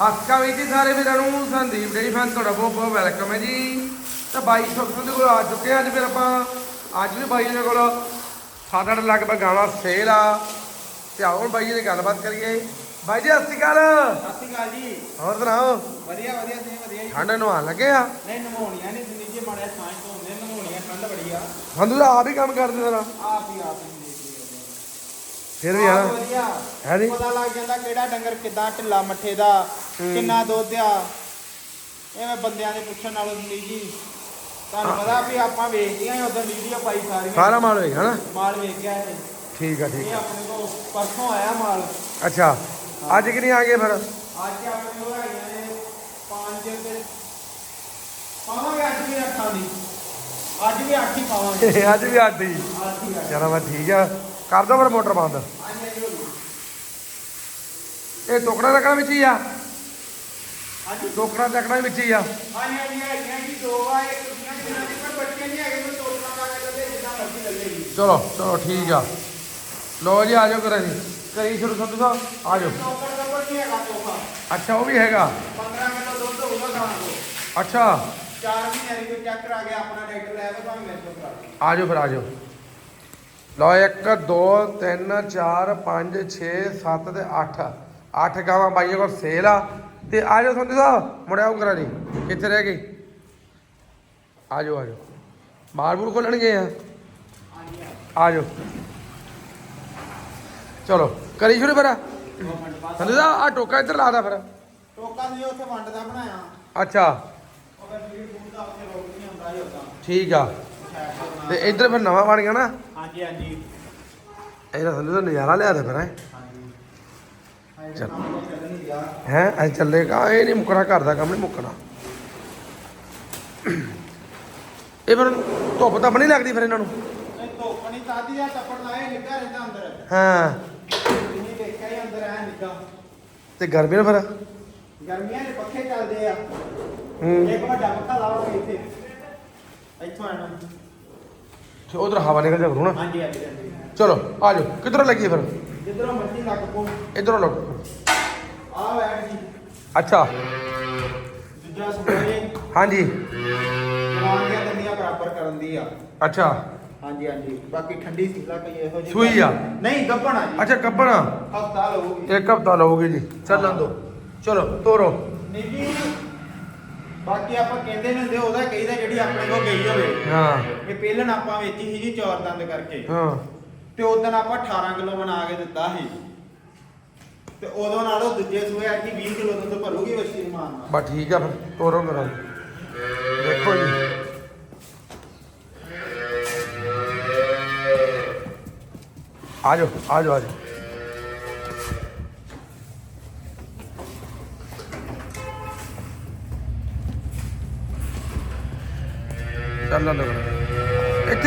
ਹਸਕਾ ਵਿੱਚ ਜੀ ਸਾਰੇ ਵੀਰਾਂ ਨੂੰ ਸੰਦੀਪ ਡੇਰੀ ਫੈਨ ਤੁਹਾਡਾ ਬਹੁਤ ਬਹੁਤ ਵੈਲਕਮ ਹੈ ਜੀ। ਤਾਂ ਬਾਈ ਸੁਖਸਨ ਦੇ ਕੋਲ ਆ ਚੁੱਕੇ ਅੱਜ ਫਿਰ ਆਪਾਂ ਅੱਜ ਵੀ ਬਾਈ ਦੇ ਕੋਲ ਸੱਤ ਅੱਠ ਲਗਭਗ ਗਾਣਾ ਸੇਲ ਆ। ਤੇ ਆਓ ਬਾਈ ਜੀ ਨਾਲ ਗੱਲਬਾਤ ਕਰੀਏ। ਬਾਈ ਜੀ ਸਤਿ ਸ਼੍ਰੀ ਅਕਾਲ। ਸਤਿ ਸ਼੍ਰੀ ਅਕਾਲ ਜੀ। ਹੋਰ ਸੁਣਾਓ? ਵਧੀਆ ਵਧੀਆ ਜੀ ਵਧੀਆ ਜੀ? ਠੰਡ ਨਹਾਉਣ ਲੱਗੇ ਆ। ਨਹੀਂ ਨਮੋਣੀਆਂ ਨਹੀਂ ਜਿੰਨੀ ਜੀ ਮਾੜਾ ਸਾਂਝ ਤੋਂ ਹੁੰਦੇ ਨਮੋਣੀਆਂ ਠੰਡ ਬੜੀ ਆ। ਹੰਦੂ ਦਾ ਆਪ ਹੀ ਕੰਮ ਕਰਦੇ ਜਰਾ। ਆਪ ਹੀ ਆਪ ਹੀ। ਫਿਰ ਵੀ ਵਧੀਆ। ਹੈ ਨੀ? ਪਤਾ ਲੱਗ ਜਾਂਦਾ ਕਿਹੜਾ ਡੰਗਰ ਕਿੱਦਾਂ ਢਿੱਲਾ ਮੱਠੇ ਦਾ ਹੂੰ। ਕਿੰਨਾ ਦੁੱਧ ਆ। ਐਵੇਂ ਬੰਦਿਆਂ ਦੇ ਪੁੱਛਣ ਨਾਲੋਂ ਨਹੀਂ ਜੀ। ਤੁਹਾਨੂੰ ਪਤਾ ਵੀ ਆਪਾਂ ਵੇਚਦੀਆਂ ਹੀ ਉਦੋਂ ਵੀਡੀਓ ਪਾਈ ਸਾਰੀਆਂ। ਸਾਰਾ ਮਾਲ ਹੋਏਗਾ ਹਨਾ? ਮਾਲ ਵੇਚ ਗਿਆ ਇਹ ਠੀਕ ਆ ਠੀਕ ਇਹ ਆ ਆਪਣੇ ਕੋਲ ਪਰਸੋਂ ਆਇਆ ਮਾਲ। ਅੱਛਾ ਅੱਜ ਕਿ ਨਹੀਂ ਆ ਗਏ ਫਿਰ? ਅੱਜ ਆਪਣੇ ਕੋਲ ਹੈਗੀਆਂ ਨੇ ਪੰਜ ਤੇ ਪਾਵਾਂਗੇ ਅੱਜ ਵੀ ਅੱਠਾਂ ਦੀ। ਅੱਜ ਵੀ ਅੱਠ ਹੀ ਪਾਵਾਂਗੇ। ਅੱਜ ਵੀ ਹੀ। ਅੱਠ ਚਲੋ ਮੈਂ ਠੀਕ ਆ। ਕਰ ਦੋ ਫਿਰ ਮੋਟਰ ਬੰਦ। ਹਾਂਜੀ ਹਾਂਜੀ। ਇਹ ਟੋਕਰਾ ਰੱਖਣਾ ਵਿੱਚ ਹੀ ਆ। ਹਾਂਜੀ। ਟੋਕਰਾ ਚੱਕਣਾ ਵਿੱਚ ਹੀ ਆ। ਹਾਂਜੀ ਹਾਂਜੀ ਹੈਗੀਆਂ ਜੀ ਦੋ ਆ ਇੱਕ ਜਿਨ੍ਹਾਂ ਦੇ ਪਰ ਬੱਚੇ ਨਹੀਂ ਹੈਗੇ ਕੋਈ ਟੋਕਰਾ ਪਾ ਕੇ ਲੱਲੇ ਜਿੱਦਾਂ ਮਰਜ਼ੀ ਜੀ। ਚਲੋ ਚਲੋ ਠੀਕ ਆ। ਲੋ ਜੀ ਆ ਜਾਓ ਕਰਾਂ ਜੀ। ਕਰੀ ਸ਼ੁਰੂ ਸੰਧੂ ਸਾਹਿਬ ਆ ਜਾਓ। ਟੋਕਰ ਪਰ ਨਹੀਂ ਹੈਗਾ ਤੋਹਫਾ। ਅੱਛਾ ਉਹ ਵੀ ਹੈਗਾ। 15 ਕਿਲੋ ਦੁੱਧ ਹੋਊਗਾ ਗਾਂ ਤੋਂ। ਅੱਛਾ। ਚਾਰ ਮਹੀਨੇ ਦੀ ਕੋਈ ਚੈੱਕ ਕਰਾ ਗਿਆ ਆਪਣਾ ਡਾਕਟਰ ਲੈ ਕੇ ਭਾਵੇਂ ਮੇਰੇ ਲਓ। ਆ ਜਾਓ ਫਿਰ ਆ ਜਾਓ। ਲਓ 1 2 3 4 5 6 7 ਤੇ 8 8 ਗਾਵਾਂ ਬਾਈਆਂ ਕੋਲ ਸੇਲ ਆ। ਤੇ ਆ ਜਾਓ ਸੰਧੂ ਸਾਹਿਬ ਮੁੜਿਆ ਉਹ ਕਰਾਂ ਜੀ ਕਿੱਥੇ ਰਹਿ ਗਈ ਆ ਜਾਓ ਆ ਜਾਓ। ਬਾਹਰ ਬੂਰ ਖੋਲਣਗੇ ਆ? ਆ ਜਾਓ। ਚਲੋ ਕਰੀ ਸ਼ੁਰੂ ਫਿਰ। ਸੰਧੂ ਸਾਹਿਬ ਆ ਟੋਕਾ ਇੱਧਰ ਲਾ ਦਾ ਫਿਰ। ਟੋਕਾ ਦੀ ਉੱਥੇ ਵੰਡ ਦਾ ਬਣਾਇਆ। ਅੱਛਾ। ਨਹੀਂ ਠੀਕ ਆ। ਤੇ ਇੱਧਰ ਫਿਰ ਨਵਾਂ ਬਣ ਗਿਆ ਨਾ। ਹਾਂਜੀ ਹਾਂਜੀ। ਇਹਦਾ ਦਾ ਨਜ਼ਾਰਾ ਲਿਆ ਦੇ ਫਿਰ ਹੈ। ਹਾਂਜੀ। ਚੱਲ। ਹੈ ਐ ਚੱਲੇਗਾ ਇਹ ਨਹੀਂ ਮੁੱਕਣਾ ਘਰ ਦਾ ਕੰਮ ਨਹੀਂ ਮੁੱਕਣਾ। ਇਹ ਫਿਰ ਧੁੱਪ ਤਾਂ ਨਹੀਂ ਲੱਗਦੀ ਫਿਰ ਇਹਨਾਂ ਨੂੰ? ਇਹ ਧੁੱਪ ਨਹੀਂ ਤਾਦੀ ਆ ਟੱਪੜ ਲਾਏ ਨਿੱਗਾ ਰਹਿੰਦਾ ਅੰਦਰ। ਹਾਂ। ਤੁਸੀਂ ਦੇਖਿਆ ਹੀ ਅੰਦਰ ਐ ਨਿੱਗਾ ਤੇ ਗਰਮੀ ਨੂੰ ਫਿਰ? ਗਰਮੀਆਂ ਦੇ ਪੱਖੇ ਚੱਲਦੇ ਆ। ਹੂੰ। ਇੱਕ ਵੱਡਾ ਪੱਖਾ ਲਾਓਗੇ ਇੱਥੇ। ਇੱਥੋਂ ਆਣਾ ਤੇ ਉਧਰ ਹਵਾ ਨਿਕਲ ਜਾ ਕਰੂ ਨਾ। ਹਾਂਜੀ ਹਾਂਜੀ ਹਾਂਜੀ। ਚਲੋ ਆ ਜਾਓ। ਕਿੱਧਰੋਂ ਲੱਗੀ ਫਿਰ? ਜਿੱਧਰੋਂ ਮਰਜ਼ੀ ਲੱਗ ਪੋ ਇਧਰੋਂ ਲੱਗੋ ਆ ਬੈਠ ਜੀ। ਅੱਛਾ। ਦੂਜਾ ਸਪਰੇ ਹਾਂਜੀ। ਜਵਾਨ ਦੀਆਂ ਦੰਦੀਆਂ ਬਰਾਬਰ ਕਰਨ ਦੀ ਆ। ਅੱਛਾ। ਹਾਂਜੀ ਹਾਂਜੀ। ਬਾਕੀ ਠੰਡੀ ਸੀਲਾ ਕੋਈ ਇਹੋ ਜਿਹੀ। ਸੂਈ ਆ? ਨਹੀਂ ਗੱਭਣ ਆ ਜੀ। ਅੱਛਾ ਕੱਪੜਾ ਹਫਤਾ ਲਊਗੀ। ਇੱਕ ਹਫਤਾ ਲਓਗੇ ਜੀ। ਚੱਲਣ ਦੋ। ਚਲੋ ਤੋਰੋ। ਨਹੀਂ ਜੀ ਬਾਕੀ ਆਪਾਂ ਕਹਿੰਦੇ ਨੇ ਹੁੰਦੇ ਉਹਦਾ ਕਹੀਦਾ ਜਿਹੜੀ ਆਪਣੇ ਕੋਲ ਗਈ ਹੋਵੇ। ਹਾਂ। ਇਹ ਪਹਿਲਣ ਆਪਾਂ ਵੇਚੀ ਸੀ ਜੀ ਚੌਰ ਦੰਦ ਕਰਕੇ। ਹਾਂ। ਤੇ ਉਦੋਂ ਆਪਾਂ 18 ਕਿਲੋ ਬਣਾ ਕੇ ਦਿੱਤਾ ਸੀ। ਤੇ ਉਦੋਂ ਨਾਲੋਂ ਦੂਜੇ ਸੂਏ ਅੱਜ 20 ਕਿਲੋ ਦੁੱਧ ਭਰੂਗੀ ਵਸ਼ੀ ਮਾਨ ਨਾਲ। ਬਸ ਠੀਕ ਆ ਫਿਰ ਤੋਰੋ ਕਰਾਂ ਦੇਖੋ ਜੀ। ਆ ਜਾਓ ਆ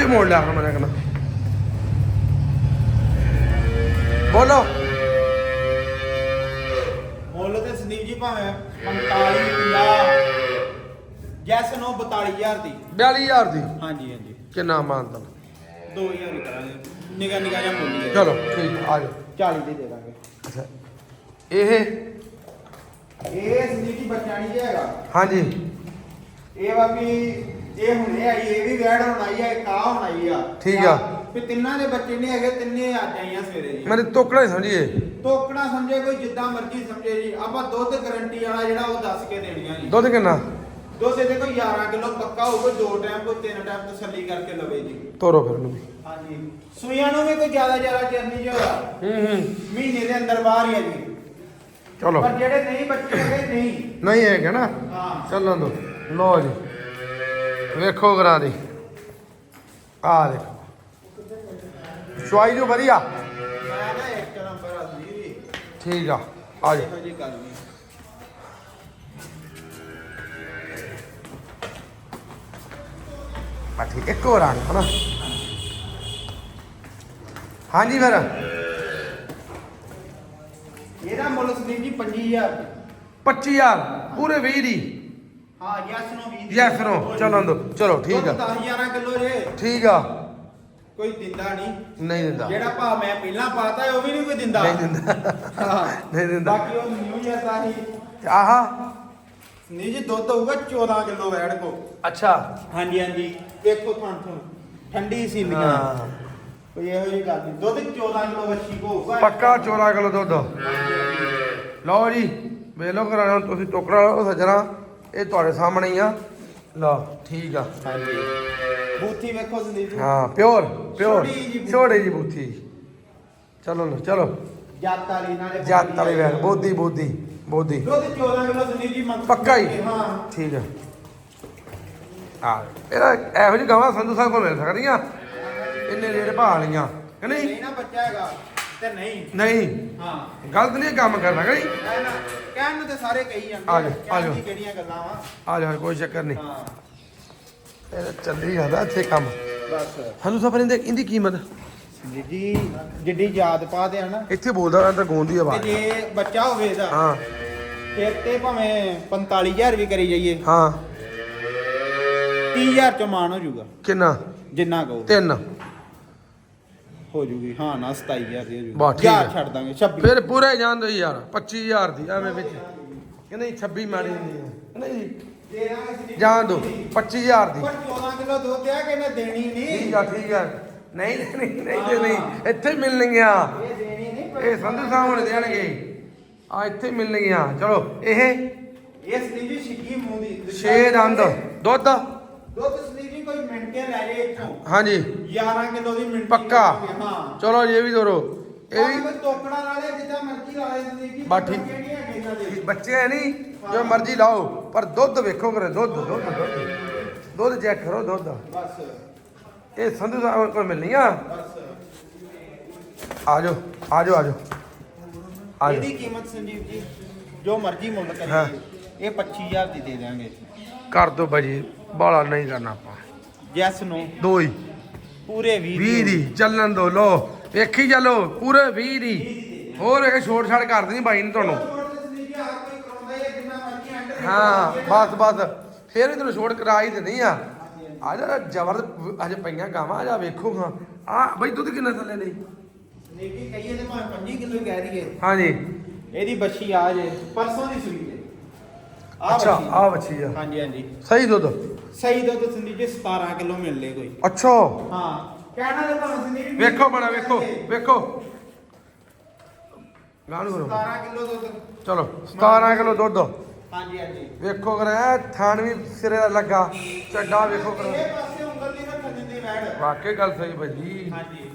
ਮੋੜ ਲਿਆ ਮੈਂ ਕਹਿੰਦਾ ਬੋਲੋ ਮੁੱਲ ਤੇ ਸੰਦੀਪ ਜੀ ਭਾਵੇਂ 45 50 ਜੈਸ ਨੋ 42000 ਦੀ 42000 ਦੀ ਹਾਂਜੀ ਹਾਂਜੀ ਕਿੰਨਾ ਮਾਨਤਾ 2000 ਹੀ ਕਰਾਂਗੇ ਨਿਗਾ ਨਿਗਾ ਜਿਹਾ ਮੁੱਲ ਚਲੋ ਠੀਕ ਆ ਜਾਓ 40 ਦੀ ਦੇ ਦਾਂਗੇ ਅੱਛਾ ਇਹ ਇਹ ਸੰਦੀਪ ਜੀ ਬੱਚਾ ਨਹੀਂ ਜੀ ਹੈਗਾ ਹਾਂਜੀ ਇਹ ਵਾ ਵੀ ਇਹ ਹੁਣੇ ਆਈ ਇਹ ਵੀ ਵੈੜ ਹੁਣ ਆਈ ਆ ਇੱਕ ਆ ਹੁਣ ਆਈ ਆ। ਠੀਕ ਆ। ਵੀ ਤਿੰਨਾਂ ਦੇ ਬੱਚੇ ਨਹੀਂ ਹੈਗੇ ਤਿੰਨੇ ਅੱਜ ਆਈਆਂ ਸਵੇਰੇ ਜੀ। ਮੇਰੇ ਤੋਕੜਾ ਹੀ ਸਮਝੀਏ। ਤੋਕਣਾ ਸਮਝੇ ਕੋਈ ਜਿੱਦਾਂ ਮਰਜ਼ੀ ਸਮਝੇ ਜੀ। ਆਪਾਂ ਦੁੱਧ ਗਰੰਟੀ ਵਾਲਾ ਜਿਹੜਾ ਉਹ ਦੱਸ ਕੇ ਦੇਣੀਆਂ ਜੀ। ਦੁੱਧ ਕਿੰਨਾ? ਦੁੱਧ ਇਹਦੇ ਕੋਈ 11 ਕਿਲੋ ਪੱਕਾ ਹੋਊਗਾ ਦੋ ਟਾਈਮ ਕੋਈ ਤਿੰਨ ਟਾਈਮ ਤਸੱਲੀ ਕਰਕੇ ਲਵੇ ਜੀ। ਤੋਰੋ ਫਿਰ ਨੂੰ ਵੀ। ਹਾਂਜੀ। ਸੂਈਆਂ ਨੂੰ ਵੀ ਕੋਈ ਜ਼ਿਆਦਾ ਜ਼ਿਆਦਾ ਚਿਰ ਨਹੀਂ ਹੋਇਆ ਹੂੰ ਹੂੰ। ਮਹੀਨੇ ਦੇ ਅੰਦਰ ਬਾਹਰ ਹੀ ਆ ਜੀ। ਚਲੋ। ਪਰ ਜਿਹੜੇ ਨਹੀਂ ਬੱਚੇ ਹੈਗੇ ਨਹੀਂ। ਨਹੀਂ ਹੈਗਾ ਨਾ। ਹਾਂ। ਚੱਲਣ ਦੋ। ਲੋ ਜੀ। ਵੇਖੋ ਕਰਾਂ ਦੀ। ਆ ਦੇਖੋ। ਚੁਆਈ ਜੋ ਵਧੀਆ। ਆ ਠੀਕ ਆ ਆ ਜਾ ਆ ਠੀਕ ਇੱਕ ਹੋਰ ਰੰਗ ਹਨਾ? ਹਾਂਜੀ ਫਿਰ। ਇਹਦਾ ਮੁੱਲ ਸੰਦੀਪ ਜੀ 25000 25000 ਪੂਰੇ 20 ਦੀ। ਹਾਂ ਯੈਸ ਨੋ 20 ਯੈਸ ਨੋ ਚੱਲਣ ਦੋ ਚਲੋ ਠੀਕ ਆ। 10 11 ਕਿਲੋ ਜੇ। ਠੀਕ ਆ। ਕੋਈ ਦਿੰਦਾ ਨਹੀਂ। ਨਹੀਂ ਦਿੰਦਾ। ਜਿਹੜਾ ਭਾ ਮੈਂ ਪਹਿਲਾਂ ਪਾਤਾ ਉਹ ਵੀ ਨਹੀਂ ਕੋਈ ਦਿੰਦਾ। ਨਹੀਂ ਦਿੰਦਾ। ਹਾਂ। ਨਹੀਂ ਦਿੰਦਾ। ਬਾਕੀ ਉਹ ਨਿਊ ਲੀਟਰ ਦਾ ਹੀ ਤੇ ਆਹਾ। ਨਹੀਂ ਜੀ ਦੁੱਧ ਹੋਊਗਾ 14 ਕਿਲੋ ਵੈੜ ਕੋ। ਅੱਛਾ। ਹਾਂਜੀ ਹਾਂਜੀ। ਵੇਖੋ ਥਣ ਠੰਡੀ ਸੀ ਲੀਆਂ ਹਾਂ। ਕੋਈ ਇਹੋ ਜਿਹੀ ਗੱਲ ਨਹੀਂ। ਦੁੱਧ 14 ਕਿਲੋ ਵੱਛੀ ਕੋ ਹੋਊਗਾ। ਪੱਕਾ 14 ਕਿਲੋ ਦੁੱਧ। ਲਓ ਜੀ ਵੇਖ ਲਓ ਕਰਾਣਾ ਤੁਸੀਂ ਟੋਕਰਾ ਲਓ ਸੱਜਣਾ। ਇਹ ਤੁਹਾਡੇ ਸਾਹਮਣੇ ਹੀ ਆ। ਲਓ ਠੀਕ ਆ। ਹਾਂਜੀ। ਬੂਥੀ ਵੇਖੋ ਸੰਦੀਪ ਜੀ ਹਾਂ ਪਿਓਰ ਪਿਓਰ। ਛੋਟੀ ਜਿਹੀ ਬੂਥੀ। ਛੋੜੇ ਜੀ ਬੂਥੀ। ਚਲੋ ਨਾ ਚਲੋ। ਜੱਤ ਵਾਲੀ ਨਾਲੇ ਜੱਤ ਵਾਲੀ ਬੋਦੀ ਬੋਦੀ ਬੋਦੀ। ਦੁੱਧ 14 ਕਿਲੋ ਸੰਦੀਪ ਜੀ ਮੰਗ ਪੱਕਾ ਹੀ? ਹਾਂ। ਠੀਕ ਆ। ਆ ਇਹਦਾ ਇਹੋ ਜਿਹੀ ਗਾਵਾਂ ਸੰਧੂ ਸਾਹਿਬ ਕੋਲ ਮਿਲ ਸਕਦੀਆਂ? ਇੰਨੇ ਰੇਟ ਭਾ ਲਈਆਂ ਕਿ ਨਹੀਂ? ਨਹੀਂ ਨਾ ਬੱਚਾ ਹੈਗਾ। ਤੇ ਨਹੀਂ। ਨਹੀਂ। ਹਾਂ। ਗਲਤ ਨਹੀਂ ਕੰਮ ਕਰਨਾ ਕਿ ਨਹੀਂ ਕਹਿ ਨਾ- ਕਹਿਣ ਨੂੰ ਤੇ ਸਾਰੇ ਕਹੀ ਜਾਂਦੇ ਆ ਜਾਓ, ਆ ਜਾਓ। ਦੀ ਕਿਹੜੀਆਂ ਗੱਲਾਂ ਵਾ? ਆ ਜਾ ਕੋਈ ਚੱਕਰ ਨਹੀਂ। ਹਾਂ। ਇਹ ਚੱਲੀ ਜਾਂਦਾ ਇੱਥੇ ਕੰਮ। ਬਸ। ਸੰਧੂ ਸਾਹਿਬ ਇਹਦੇ ਇਹਦੀ ਕੀਮਤ ਜੀ ਜੀ ਜਿੱਡੀ ਯਾਦ ਪਾ ਦੇ ਨਾ ਇੱਥੇ ਬੋਲਦਾ ਅੰਦਰ ਗੋਂਦ ਦੀ ਤੇ ਆਵਾਜ਼ ਜੇ ਬੱਚਾ ਹੋਵੇ ਇਹਦਾ ਹਾਂ। ਫਿਰ ਤੇ ਭਾਵੇਂ 45000 ਵੀ ਕਰੀ ਜਾਈਏ। ਹਾਂ। 30000 ਚ ਮਾਨ ਹੋ ਜਾਊਗਾ। ਕਿੰਨਾ? ਜਿੰਨਾ ਕਹੋ। ਤਿੰਨ। ਹੋ ਜੂਗੀ ਹਾਂ ਨਾ 27000 ਦੀ ਹੋ ਜੂਗੀ ਬਸ ਠੀਕ ਹਜ਼ਾਰ ਹੈ। ਛੱਡ ਦਾਂਗੇ 26 ਫਿਰ ਪੂਰੇ ਜਾਣ ਦੋ ਯਾਰ 25000 ਦੀ ਐਵੇਂ ਵਿੱਚ। ਕਿ ਨਹੀਂ 26 ਮਾੜੀ ਹੁੰਦੀ ਹੈ। ਕਿ ਨਹੀਂ ਦੇ ਦਾਂਗੇ ਸੰਦੀਪ ਜਾਣ ਦੋ 25000 ਦੀ। ਪਰ 14 ਕਿਲੋ ਦੁੱਧ ਆ ਕਿ ਇਹਨੇ ਦੇਣੀ ਨਹੀਂ? ਠੀਕ ਆ ਠੀਕ ਆ। ਨਹੀਂ ਨਹੀਂ ਨਹੀਂ ਤੇ ਨਹੀਂ ਇੱਥੇ ਹੀ ਮਿਲਣਗੀਆਂ। ਇਹ ਦੇਣੀ ਨਹੀਂ ਇਹ ਸੰਧੂ ਸਾਹਿਬ ਹੁਣ ਦੇਣਗੇ। ਆ ਇੱਥੇ ਹੀ ਮਿਲਣਗੀਆਂ। ਚਲੋ ਇਹ ਇਹ ਸੰਦੀਪ ਜੀ ਛਿੱਗੀ ਮੂੰਹ ਦੀ। ਛੇ ਦੰਦ। ਦੁੱਧ? ਕੋਈ ਮਿੰਟ ਕੇ ਲੈ ਜੇ ਇੱਥੋਂ। ਹਾਂਜੀ। 11 ਕਿਲੋ ਦੀ ਮਿੰਟ ਪੱਕਾ। ਹਾਂ। ਚਲੋ ਇਹ ਵੀ ਦੋਰੋ ਇਹ ਵੀ ਕੋਈ ਤੋਕੜਾ ਨਾਲੇ ਜਿੱਦਾਂ ਮਰਜ਼ੀ ਲਾ ਲੈ ਸੰਦੀਪ ਜੀ ਬਸ ਠੀਕ। ਕਿਹੜੀਆਂ ਇਹਨਾਂ ਦੇ। ਬੱਚੇ ਹੈ ਨਹੀਂ ਜੋ ਮਰਜ਼ੀ ਲਾਓ ਪਰ ਦੁੱਧ ਵੇਖੋ ਕਰੇ ਦੁੱਧ ਦੁੱਧ ਦੁੱਧ। ਦੁੱਧ ਚੈੱਕ ਕਰੋ ਦੁੱਧ। ਬਸ। ਇਹ ਸੰਧੂ ਸਾਹਿਬ ਕੋਲ ਮਿਲਣੀਆਂ ਬਸ। ਆ ਜਾਓ ਆ ਜਾਓ ਆ ਜਾਓ। ਆ ਇਹਦੀ ਜਾਓ। ਕੀਮਤ ਸੰਜੀਵ ਜੀ ਜੋ ਮਰਜ਼ੀ ਮੁੱਲ ਹਾਂ। ਕਰੀਏ ਇਹ 25000 ਦੀ ਦੇ ਦਿਆਂਗੇ। ਕਰ ਦੋ ਭਾਜੀ ਬਾਲਾ ਨਹੀਂ ਕਰਨਾ ਆਪਾਂ। ਜੈਸ ਨੂੰ ਦੋ ਹੀ ਪੂਰੇ 20 20 ਦੀ ਚੱਲਣ ਦੋ ਲੋ ਵੇਖੀ ਚੱਲੋ ਪੂਰੇ 20 ਦੀ। ਹੋਰ ਇੱਕ ਛੋਟ ਛਾੜ ਕਰ ਦੇਣੀ ਬਾਈ ਨੇ ਤੁਹਾਨੂੰ। ਹਾਂ ਬਸ ਬਸ। ਫੇਰ ਵੀ ਤੁਹਾਨੂੰ ਛੋਟ ਕਰਾ ਹੀ ਦੇਣੀ ਆ। ਆ ਜਾ ਜ਼ਬਰ ਅਜੇ ਪਈਆਂ ਗਾਵਾਂ ਆ ਜਾ ਵੇਖੋ ਹਾਂ। ਆ ਬਈ ਦੁੱਧ ਕਿੰਨਾ ਥੱਲੇ ਲਈ? ਨੀਕੀ ਕਹੀਏ ਤੇ ਭਾਵੇਂ 25 ਕਿਲੋ ਕਹਿ ਦਈਏ। ਹਾਂਜੀ। ਇਹਦੀ ਬੱਛੀ ਆ ਜੇ। ਪਰਸੋਂ ਦੀ ਸੂਈ। ਆਹ ਅੱਛਾ। ਆ। ਬੱਚੀ ਆ। ਹਾਂਜੀ ਹਾਂਜੀ। ਸਹੀ ਦੁੱਧ? ਸਹੀ ਦੁੱਧ ਸੰਦੀਪ ਜੀ 17 ਕਿਲੋ ਮਿਲ ਲੇ ਕੋਈ। ਅੱਛਾ। ਹਾਂ। ਕਹਿਣਾ ਤੇ ਭਾਵੇਂ ਸੰਦੀਪ ਜੀ ਵੇਖੋ ਬਣਾ ਵੇਖੋ ਵੇਖੋ। ਗਾਣ ਕਰੋ। 17 ਕਿਲੋ ਦੁੱਧ। ਚਲੋ 17 ਕਿਲੋ ਦੁੱਧ। ਹਾਂਜੀ ਹਾਂਜੀ। ਵੇਖੋ ਕਰ ਥਾਣ ਵੀ ਸਿਰੇ ਦਾ ਲੱਗਾ। ਚੱਡਾ ਵੇਖੋ ਕਰ। ਇਹ ਪਾਸੇ ਉਂਗਲ ਨਹੀਂ ਰੱਖਣ ਦਿੰਦੀ ਵੈੜ ਵਾਕਈ ਗੱਲ ਸਹੀ ਭਾਜੀ ਹਾਂਜੀ।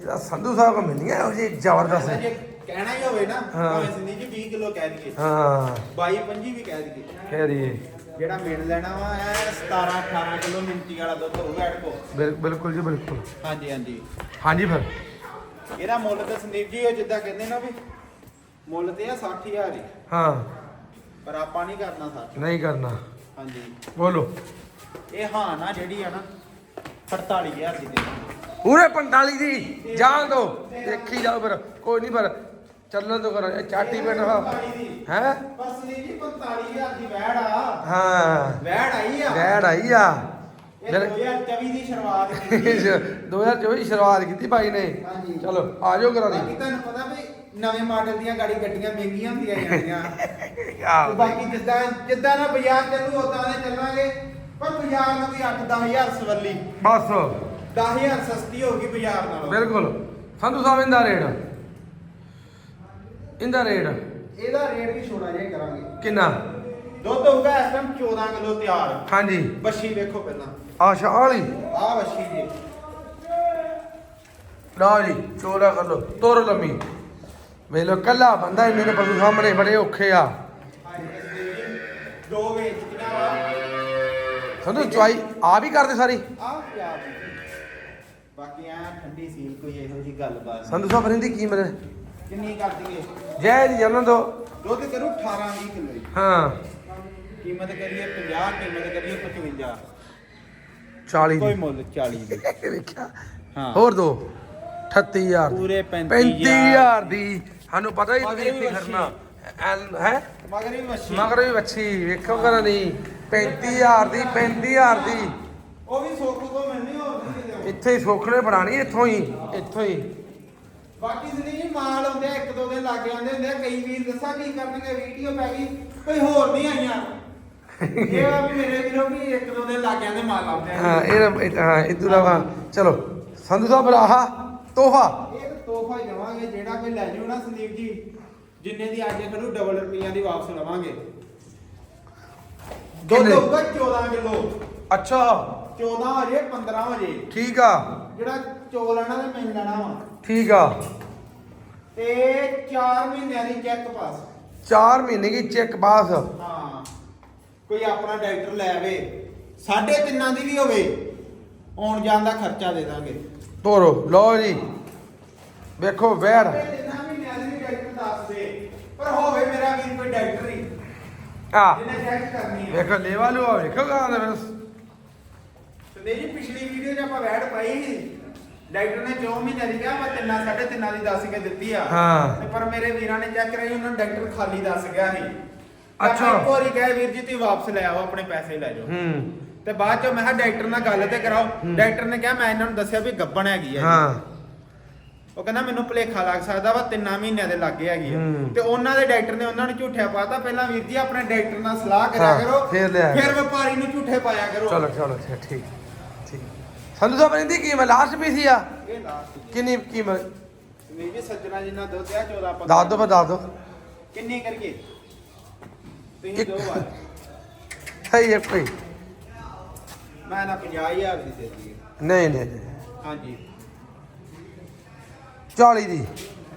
ਇਹਦਾ ਸੰਧੂ ਸਾਹਿਬ ਕੋ ਮਿਲਣੀਆਂ ਇਹੋ ਜਿਹੀ ਜ਼ਬਰਦਸਤ। ਜੇ ਕਹਿਣਾ ਹੀ ਹੋਵੇ ਨਾ ਹਾਂ। ਭਾਵੇਂ ਸੰਦੀਪ ਜੀ 20 ਕਿਲੋ ਕਹਿ ਦਈਏ। ਹਾਂ। 22 25 ਵੀ ਕਹਿ ਦਈਏ। ਕਹਿ ਰਹੀਏ ਜਿਹੜਾ ਮਿਲ ਲੈਣਾ ਵਾ ਇਹ 17 18 ਕਿਲੋ ਮਿੰਟੀ ਵਾਲਾ ਦੁੱਧ ਹੋਊਗਾ ਐਡ ਕੋ ਬਿਲ- ਬਿਲਕੁਲ ਜੀ ਬਿਲਕੁਲ। ਹਾਂਜੀ ਹਾਂਜੀ। ਹਾਂਜੀ ਫਿਰ। ਇਹਦਾ ਮੁੱਲ ਤੇ ਸੰਦੀਪ ਜੀ ਉਹ ਜਿੱਦਾਂ ਕਹਿੰਦੇ ਨਾ ਵੀ ਮੁੱਲ ਤੇ ਆ 60000 ਹੀ। ਹਾਂ। ਪਰ ਆਪਾਂ ਨਹੀਂ ਕਰਨਾ 60 ਨਹੀਂ ਕਰਨਾ। ਹਾਂਜੀ। ਬੋਲੋ। ਇਹ ਹਾਂ ਨਾ ਜਿਹੜੀ ਆ ਨਾ 48000 ਦੀ ਦੇ। ਦਾਂਗੇ। ਪੂਰੇ 45 ਦੀ। ਜਾਣ ਦੋ। ਦੇਖੀ ਜਾਓ ਫਿਰ। ਕੋਈ ਨਹੀਂ ਫਿਰ। ਚੱਲਣ ਦੋ ਕਰ ਇਹ ਚਾਟੀ ਪਿੰਡ ਹੈ ਪਰ ਸੰਦੀਪ ਜੀ 45000 ਦੀ। ਵੈੜ ਆ ਹਾਂ। ਵੈੜ ਆਈ ਆ। ਗੈੜ ਆਈ ਆ ਇਹ ਮੇਰੇ 2024 ਦੀ ਸ਼ੁਰੂਆਤ ਕੀਤੀ 2024 ਸ਼ੁਰੂਆਤ ਕੀਤੀ ਭਾਈ ਨੇ। ਚਲੋ ਆ ਜਾਓ ਕਰਾ ਦੀ ਤੁਹਾਨੂੰ ਪਤਾ ਵੀ ਨਵੇਂ ਮਾਡਲ ਦੀਆਂ ਗਾੜੀ ਗੱਡੀਆਂ ਮਹਿੰਗੀਆਂ ਹੁੰਦੀਆਂ ਜਾਂਦੀਆਂ। ਤੇ ਬਾਕੀ ਜਿੱਦਾਂ ਜਿੱਦਾਂ ਨਾ ਬਾਜ਼ਾਰ ਚੱਲੂ ਉਦਾਂ ਦੇ ਚੱਲਾਂਗੇ। ਪਰ ਬਾਜ਼ਾਰ ਨੂੰ ਵੀ 8-10000 ਸਵੱਲੀ। ਬਸ। 10000 ਸਸਤੀ ਬਾਜ਼ਾਰ ਨਾਲੋਂ। ਬਿਲਕੁਲ। ਸੰਧੂ ਸਾਹਿਬ ਇਹਦਾ ਰੇਟ। ਇਹਦਾ ਰੇਟ? ਇਹਦਾ ਰੇਟ ਵੀ ਛੋੜਾ ਜਿਹਾ ਹੀ ਕਰਾਂਗੇ। ਕਿੰਨਾ? ਦੁੱਧ ਹੋਊਗਾ ਇਸ ਟਾਈਮ 14 ਕਿਲੋ ਤਿਆਰ। ਹਾਂਜੀ। ਬੱਛੀ ਵੇਖੋ ਪਹਿਲਾਂ। ਆਸ਼ਾ ਵਾਲੀ? ਆਹ ਬੱਛੀ ਜੀ। ਨਾ ਜੀ ਚੋਲਾ ਕਰ ਲੋ ਤੁਰ ਲੰਮੀ। ਵੇਲੋ ਕੱਲਾ ਬੰਦਾ ਇੰਨੇ ਨੇ ਪਸ਼ੂ ਸਾਹਮਣੇ ਬੜੇ ਔਖੇ ਆ। ਦੋ ਵੇਚਦੀਆਂ ਵਾ ਸੰਧੂ ਚੁਆਈ ਆ ਵੀ ਕਰਦੇ ਸਾਰੀ? ਆਹ ਪਿਆਰ ਬਾਕੀ ਆ ਠੰਡੀ ਸੀਲ ਕੋਈ ਇਹੋ ਜੀ ਗੱਲਬਾਤ ਸੰਧੂ ਸਾਹਿਬ ਰਿੰਦੀ ਕੀਮਤ ਹੈ? ਕਿੰਨੀ ਕਰ ਦਈਏ? ਜੈ ਜੀ ਜਨਨ ਦੋ। ਦੁੱਧ ਕਰੂ 18 20 ਕਿਲੋ ਜੀ। ਹਾਂ। ਕੀਮਤ ਕਰੀਏ 50 ਕੀਮਤ ਕਰੀਏ 55 40 ਕੋਈ ਮੁੱਲ 40 ਦੀ। ਵੇਖਿਆ। ਹਾਂ। ਹੋਰ ਦੋ। 38000 ਪੂਰੇ 35000 ਦੀ। ਸਾਨੂੰ ਪਤਾ ਹੀ ਨਹੀਂ ਇੱਥੇ ਖੜਨਾ ਹੈ? ਮਗਰ ਵੀ ਮੱਛੀ ਮਗਰ ਵੀ ਵੱਛੀ। ਵੇਖੋ ਕਰ ਨਹੀਂ 35000 ਦੀ 35000 ਦੀ। ਉਹ ਵੀ ਸੁੱਖ ਤੋਂ ਮਿਲਣੀ ਹੋਰ ਇੱਥੇ ਹੀ ਸੋਖਣੇ ਬਣਾਣੀ ਇੱਥੋਂ ਹੀ। ਇੱਥੋਂ ਹੀ। ਬਾਕੀ ਜਿਹੜੀ ਮਾਲ ਆਉਂਦੇ ਇੱਕ ਦੋ ਦਿਨ ਲੱਗ ਜਾਂਦੇ ਹੁੰਦੇ ਆ ਕਈ ਵੀਰ ਦੱਸਾਂ ਕੀ ਕਰਨਗੇ ਵੀਡੀਓ ਪੈ ਗਈ ਕੋਈ ਹੋਰ ਨਹੀਂ ਆਈਆਂ। ਇਹ ਆ ਵੀ ਮੇਰੇ ਵੀਰੋ ਵੀ ਇੱਕ ਦੋ ਦਿਨ ਲੱਗ ਜਾਂਦੇ ਮਾਲ ਆਉਂਦੇ ਹਾਂ ਇਹ ਨਾ- ਇਹ- ਹਾਂ ਇਦੋਂ ਚਲੋ ਸੰਧੂ ਸਾਹਿਬ ਤੋਹਫਾ। ਇਹ ਤੋਹਫਾ ਹੀ ਦੇਵਾਂਗੇ ਜਿਹੜਾ ਕੋਈ ਲੈ ਜਾਓ ਨਾ ਸੰਦੀਪ ਜੀ ਜਿੰਨੇ ਦੀ ਅੱਜ ਖੜੂ ਡਬਲ ਰੁਪਈਆਂ ਦੀ ਵਾਪਸ ਲਵਾਂਗੇ। ਦੁੱਧ ਕਿੰਨੇ? ਹੋਊਗਾ 14 ਕਿਲੋ। ਅੱਛਾ। 14 ਹੋ ਜੇ 15 ਹੋ ਜੇ ਠੀਕ ਆ। ਜਿਹੜਾ ਚੋ ਲੈਣਾ ਤੇ ਮਿਲ ਲੈਣਾ ਵਾ। ਠੀਕ ਆ। ਤੇ 4 ਮਹੀਨਿਆਂ ਦੀ ਚੈੱਕ ਪਾਸ 4 ਮਹੀਨੇ ਦੀ ਚੈੱਕ ਪਾਸ ਹਾਂ। ਕੋਈ ਆਪਣਾ ਡਾਕਟਰ ਲੈ ਆਵੇ ਸਾਢੇ ਤਿੰਨਾਂ ਦੀ ਵੀ ਹੋਵੇ ਆਉਣ ਜਾਣ ਦਾ ਖਰਚਾ ਦੇ ਦਾਂਗੇ। ਤੋਰੋ ਲਓ ਜੀ। ਵੇਖੋ ਵੈੜ ਸਾਢੇ ਤਿੰਨਾਂ ਮਹੀਨਿਆਂ ਦੀ ਵੀ ਡਾਕਟਰ ਦੱਸ ਦੇ ਪਰ ਹੋਵੇ ਮੇਰਾ ਵੀਰ ਕੋਈ ਡਾਕਟਰ ਹੀ ਆ। ਜਿਹਨੇ ਚੈੱਕ ਕਰਨੀ ਹੈ ਵੇਖੋ ਲੇਵਾ ਲੂਆ ਵੇਖੋ ਗਾਂ ਦਾ ਫਿਰ। ਤੇ ਜੀ ਪਿਛਲੀ ਵੀਡੀਓ 'ਚ ਆਪਾਂ ਵੈਡ ਪਾਈ ਸੀ। ਡਾਕਟਰ ਨੇ 4 ਮਹੀਨਿਆਂ ਦੀ ਕਿਹਾ ਮੈਂ ਤਿੰਨਾਂ ਸਾਢੇ ਤਿੰਨਾਂ ਦੀ ਦੱਸ ਕੇ ਦਿੱਤੀ ਆ। ਹਾਂ। ਤੇ ਪਰ ਮੇਰੇ ਵੀਰਾਂ ਨੇ ਚੈੱਕ ਕਰਾਈ ਉਹਨਾਂ ਨੂੰ ਡਾਕਟਰ ਖਾਲੀ ਦੱਸ ਗਿਆ ਸੀ। ਅੱਛਾ। ਵਾਰੀ ਕਹੇ ਵੀਰ ਜੀ ਤੁਸੀਂ ਵਾਪਸ ਲੈ ਆਓ ਆਪਣੇ ਪੈਸੇ ਲੈ ਜਾਓ। ਹੂੰ। ਤੇ ਬਾਅਦ ਚ ਮੈਂ ਕਿਹਾ ਡਾਕਟਰ ਨਾਲ ਗੱਲ ਤੇ ਕਰਾਓ। ਡਾਕਟਰ ਨੇ ਕਿਹਾ ਮੈਂ ਇਹਨਾਂ ਨੂੰ ਦੱਸਿਆ ਵੀ ਗੱਬਣ ਹੈਗੀ ਆ ਜੀ। ਹਾਂ। ਉਹ ਕਹਿੰਦਾ ਮੈਨੂੰ ਭੁਲੇਖਾ ਲੱਗ ਸਕਦਾ ਵਾ ਤਿੰਨਾਂ ਮਹੀਨਿਆਂ ਦੇ ਲੱਗੇ ਹੈਗੀ ਆ। ਹੂੰ। ਤੇ ਉਹਨਾਂ ਦੇ ਡਾਕਟਰ ਨੇ ਉਹਨਾਂ ਨੂੰ ਝੂਠਿਆ ਪਾਤਾ ਪਹਿਲਾਂ ਵੀਰ ਜੀ ਆਪਣੇ ਡਾਕਟਰ ਨਾਲ ਸਲਾਹ ਕਰਿਆ ਹਾਂ, ਕਰੋ। ਫਿਰ ਫਿਰ ਵਪਾਰੀ ਨੂੰ ਝੂਠੇ ਪਾਇਆ ਕਰੋ। ਚਲੋ ਚਲੋ ਅੱਛਾ, ਠੀਕ। ਸੰਧੂ ਸਾਹਿਬ ਇਹਦੀ ਕੀਮਤ ਲਾਸਟ ਪੀਸ ਆ। ਇਹ ਲਾਸਟ ਕਿੰਨੀ ਕੀਮਤ ਵੀਰ ਜੀ ਸੱਜਣਾ ਜਿੰਨਾ ਦੁੱਧ ਆ 14 15 ਦੱਸ ਦੋ ਫਿਰ ਦੱਸ ਦੋ ਕਿੰਨੀ ਕਰੀਏ? ਤੁਸੀਂ ਦੋ ਵਾਰ ਸਹੀ ਹੈ ਕੋਈ। ਮੈਂ ਨਾ 50000 ਦੀ ਦੇ ਦਈਏ। ਨਹੀਂ ਨਹੀਂ ਨਹੀਂ। ਹਾਂਜੀ। 40 ਦੀ।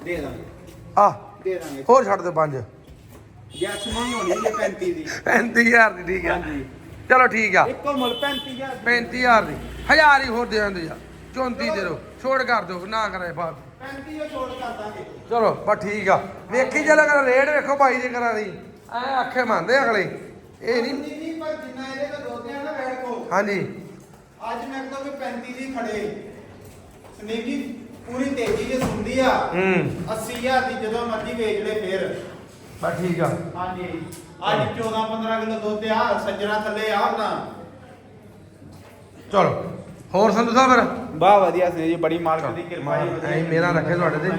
ਦੇ ਦਾਂਗੇ। ਆ। ਦੇ ਦਾਂਗੇ। ਹੋਰ ਛੱਡ ਦੇ ਪੰਜ। ਜੈਸ ਮੰਗ ਹੋਣੀ ਜੇ 35 ਦੀ। 35000 ਦੀ ਠੀਕ ਆ। ਹਾਂਜੀ। ਚਲੋ ਠੀਕ ਆ। ਇੱਕੋ ਮੁੱਲ 35000 35000 ਦੀ। ਹਜ਼ਾਰ ਹੀ ਹੋਰ ਦੇ ਦਿੰਦੇ ਆ। 34 ਦੇ ਦਿਓ ਛੋੜ ਕਰ ਦਿਓ ਨਾ ਕਰੇ ਬਾਤ 35 ਉਹ ਛੋੜ ਕਰ ਦਾਂਗੇ ਚਲੋ ਬਸ ਠੀਕ ਆ। ਵੇਖੀ ਚੱਲ ਕਰ ਰੇਟ ਵੇਖੋ ਭਾਈ ਦੇ ਕਰਾਂ ਦੀ। ਐ ਆਖੇ ਮੰਨਦੇ ਅਗਲੇ। ਇਹ ਨਹੀਂ। ਨਹੀਂ ਨਹੀਂ ਪਰ ਜਿੰਨਾ ਇਹਦੇ ਕੋਲ ਦੁੱਧ ਆ ਨਾ ਕੋ ਹਾਂਜੀ। ਅੱਜ ਮੈਂ ਕਹਿੰਦਾ ਵੀ 35 ਦੀ ਖੜੇ। ਜੀ ਪੂਰੀ ਤੇਜ਼ੀ ਜੇ ਸੁਣਦੀ ਆ। ਹੂੰ। 80000 ਦੀ ਜਦੋਂ ਮਰਜ਼ੀ ਵੇਚ ਲੈ ਫੇਰ। ਬਸ ਠੀਕ ਆ। ਹਾਂਜੀ। ਅੱਜ 14 15 ਕਿਲੋ ਦੁੱਧ ਆ ਸੱਜਣਾ ਥੱਲੇ ਆ ਤਾਂ ਚਲੋ। ਹੋਰ ਸੰਧੂ ਸਾਹਿਬ ਫਿਰ? ਬਾ ਵਧੀਆ ਸੀ ਜੀ ਬੜੀ ਮਾਲਕ ਦੀ ਕਿਰਪਾ ਜੀ ਐ ਮੇਰਾ ਰੱਖੇ ਤੁਹਾਡੇ ਤੇ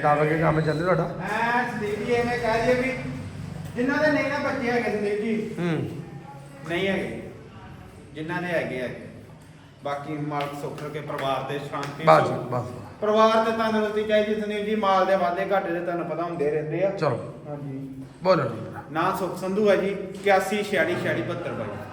ਦਬ ਕੇ ਕੰਮ ਚੱਲੇ ਤੁਹਾਡਾ। ਐ ਸੰਦੀਪ ਜੀ ਐਵੇਂ ਕਹਿ ਦਈਏ ਵੀ ਜਿਨ੍ਹਾਂ ਦੇ ਨਹੀਂ ਨਾ ਬੱਚੇ ਹੈਗੇ ਸੰਦੀਪ ਜੀ ਹੂੰ। ਨਹੀਂ ਹੈਗੇ ਜਿਨ੍ਹਾਂ ਦੇ ਹੈਗੇ ਹੈਗੇ ਬਾਕੀ ਮਾਲਕ ਸੁੱਖ ਕੇ ਪਰਿਵਾਰ ਤੇ ਸ਼ਾਂਤੀ ਬਸ ਸੁੱਖ। ਬਸ ਪਰਿਵਾਰ ਤੇ ਤੰਦਰੁਸਤੀ ਚਾਹੀਦੀ ਸੰਦੀਪ ਜੀ ਮਾਲ ਦੇ ਵਾਧੇ ਘਾਟੇ ਦੇ ਤੁਹਾਨੂੰ ਪਤਾ ਹੁੰਦੇ ਰਹਿੰਦੇ ਆ। ਚਲੋ। ਹਾਂਜੀ। ਬੋਲੋ ਨਾ ਸੁਖ ਸੰਧੂ ਹੈ ਜੀ 81 46 46 72 ਬਾਈ।